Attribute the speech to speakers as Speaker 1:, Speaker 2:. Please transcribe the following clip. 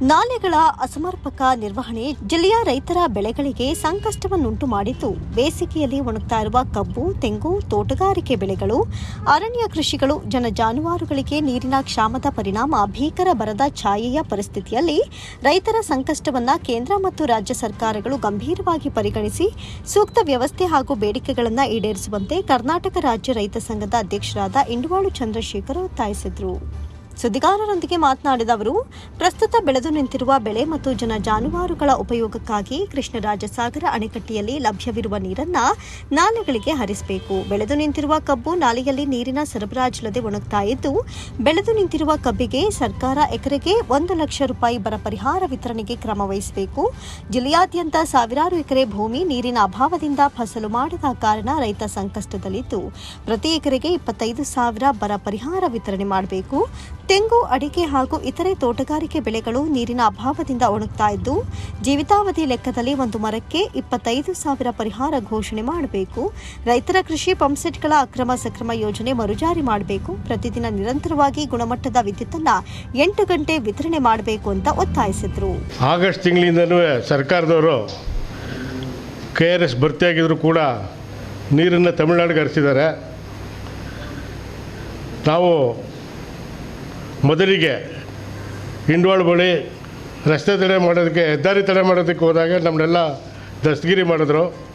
Speaker 1: ನಾಲೆಗಳ ಅಸಮರ್ಪಕ ನಿರ್ವಹಣೆ ಜಿಲ್ಲೆಯ ರೈತರ ಬೆಳೆಗಳಿಗೆ ಸಂಕಷ್ಟವನ್ನುಂಟು ಮಾಡಿದ್ದು, ಬೇಸಿಗೆಯಲ್ಲಿ ಒಣಗ್ತಾ ಇರುವ ಕಬ್ಬು, ತೆಂಗು, ತೋಟಗಾರಿಕೆ ಬೆಳೆಗಳು, ಅರಣ್ಯ ಕೃಷಿಗಳು, ಜನ ಜಾನುವಾರುಗಳಿಗೆ ನೀರಿನ ಕ್ಷಾಮದ ಪರಿಣಾಮ, ಭೀಕರ ಬರದ ಛಾಯೆಯ ಪರಿಸ್ಥಿತಿಯಲ್ಲಿ ರೈತರ ಸಂಕಷ್ಟವನ್ನು ಕೇಂದ್ರ ಮತ್ತು ರಾಜ್ಯ ಸರ್ಕಾರಗಳು ಗಂಭೀರವಾಗಿ ಪರಿಗಣಿಸಿ ಸೂಕ್ತ ವ್ಯವಸ್ಥೆ ಹಾಗೂ ಬೇಡಿಕೆಗಳನ್ನು ಈಡೇರಿಸುವಂತೆ ಕರ್ನಾಟಕ ರಾಜ್ಯ ರೈತ ಸಂಘದ ಅಧ್ಯಕ್ಷರಾದ ಇಂಡುವಾಳು ಚಂದ್ರಶೇಖರ್ ಒತ್ತಾಯಿಸಿದರು. ಸುದ್ದಿಗಾರರೊಂದಿಗೆ ಮಾತನಾಡಿದ ಅವರು, ಪ್ರಸ್ತುತ ಬೆಳೆದು ನಿಂತಿರುವ ಬೆಳೆ ಮತ್ತು ಜನ ಜಾನುವಾರುಗಳ ಉಪಯೋಗಕ್ಕಾಗಿ ಕೃಷ್ಣರಾಜಸಾಗರ ಅಣೆಕಟ್ಟೆಯಲ್ಲಿ ಲಭ್ಯವಿರುವ ನೀರನ್ನ ನಾಲೆಗಳಿಗೆ ಹರಿಸಬೇಕು. ಬೆಳೆದು ನಿಂತಿರುವ ಕಬ್ಬು ನಾಲೆಯಲ್ಲಿ ನೀರಿನ ಸರಬರಾಜಿಲ್ಲದೆ ಒಣಗ್ತಾ ಇದ್ದು, ಬೆಳೆದು ನಿಂತಿರುವ ಕಬ್ಬಿಗೆ ಸರ್ಕಾರ ಎಕರೆಗೆ ಒಂದು ಲಕ್ಷ ರೂಪಾಯಿ ಬರ ಪರಿಹಾರ ವಿತರಣೆಗೆ ಕ್ರಮ ವಹಿಸಬೇಕು. ಜಿಲ್ಲೆಯಾದ್ಯಂತ ಸಾವಿರಾರು ಎಕರೆ ಭೂಮಿ ನೀರಿನ ಅಭಾವದಿಂದ ಫಸಲು ಮಾಡದ ಕಾರಣ ರೈತ ಸಂಕಷ್ಟದಲ್ಲಿದ್ದು, ಪ್ರತಿ ಎಕರೆಗೆ ಇಪ್ಪತ್ತೈದು ಸಾವಿರ ಬರ ಪರಿಹಾರ ವಿತರಣೆ ಮಾಡಬೇಕು. ತೆಂಗು, ಅಡಿಕೆ ಹಾಗೂ ಇತರೆ ತೋಟಗಾರಿಕೆ ಬೆಳೆಗಳು ನೀರಿನ ಅಭಾವದಿಂದ ಒಣಗ್ತಾ ಇದ್ದು, ಜೀವಿತಾವಧಿ ಲೆಕ್ಕದಲ್ಲಿ ಒಂದು ಮರಕ್ಕೆ ಇಪ್ಪತ್ತೈದು ಸಾವಿರ ಪರಿಹಾರ ಘೋಷಣೆ ಮಾಡಬೇಕು. ರೈತರ ಕೃಷಿ ಪಂಪ್ಸೆಟ್ಗಳ ಅಕ್ರಮ ಸಕ್ರಮ ಯೋಜನೆ ಮರುಜಾರಿ ಮಾಡಬೇಕು. ಪ್ರತಿದಿನ ನಿರಂತರವಾಗಿ ಗುಣಮಟ್ಟದ ವಿದ್ಯುತ್ತನ್ನು ಎಂಟು ಗಂಟೆ ವಿತರಣೆ ಮಾಡಬೇಕು ಅಂತ ಒತ್ತಾಯಿಸಿದ್ರು.
Speaker 2: ಆಗಸ್ಟ್ ತಿಂಗಳಿಂದಲೂ ಸರ್ಕಾರದವರು ಕೆ ಆರ್ ಎಸ್ ಭರ್ತಿಯಾಗಿದ್ರು ಕೂಡ ನೀರನ್ನು ತಮಿಳುನಾಡಿಗೆ ಹರಿಸಿದ್ದಾರೆ. ನಾವು ಮೊದಲಿಗೆ ಹಿಂಡ್ವಾಳ ಬಳಿ ರಸ್ತೆ ತಡೆ ಮಾಡೋದಕ್ಕೆ ಹೆದ್ದಾರಿ ತಡೆ ಮಾಡೋದಕ್ಕೆ ಹೋದಾಗ ನಮ್ಮನ್ನೆಲ್ಲ ದಸ್ತಗಿರಿ ಮಾಡಿದ್ರು.